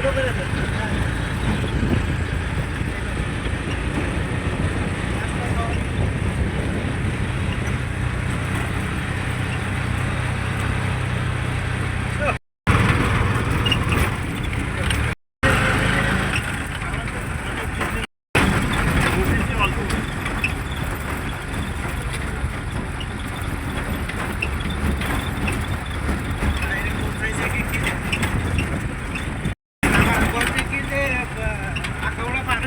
Pero, pero.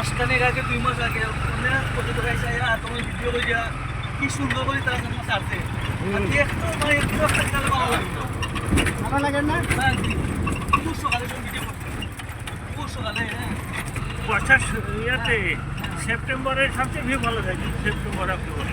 মাসখানেক আগে দুই মাস আগে তোমার ভিডিও করিয়া কি সুন্দর করে তারা জন্য সারছে আর দেখতো মানে একটু একটা খেলে ভালো লাগতো। ভালো লাগে না? না, খুব সকালে যখন ভিডিও করতে। খুব সকালে হ্যাঁ। বর্ষার ইয়াতে সেপ্টেম্বরের সবচেয়ে ভিউ ভালো থাকে সেপ্টেম্বর অক্টোবর।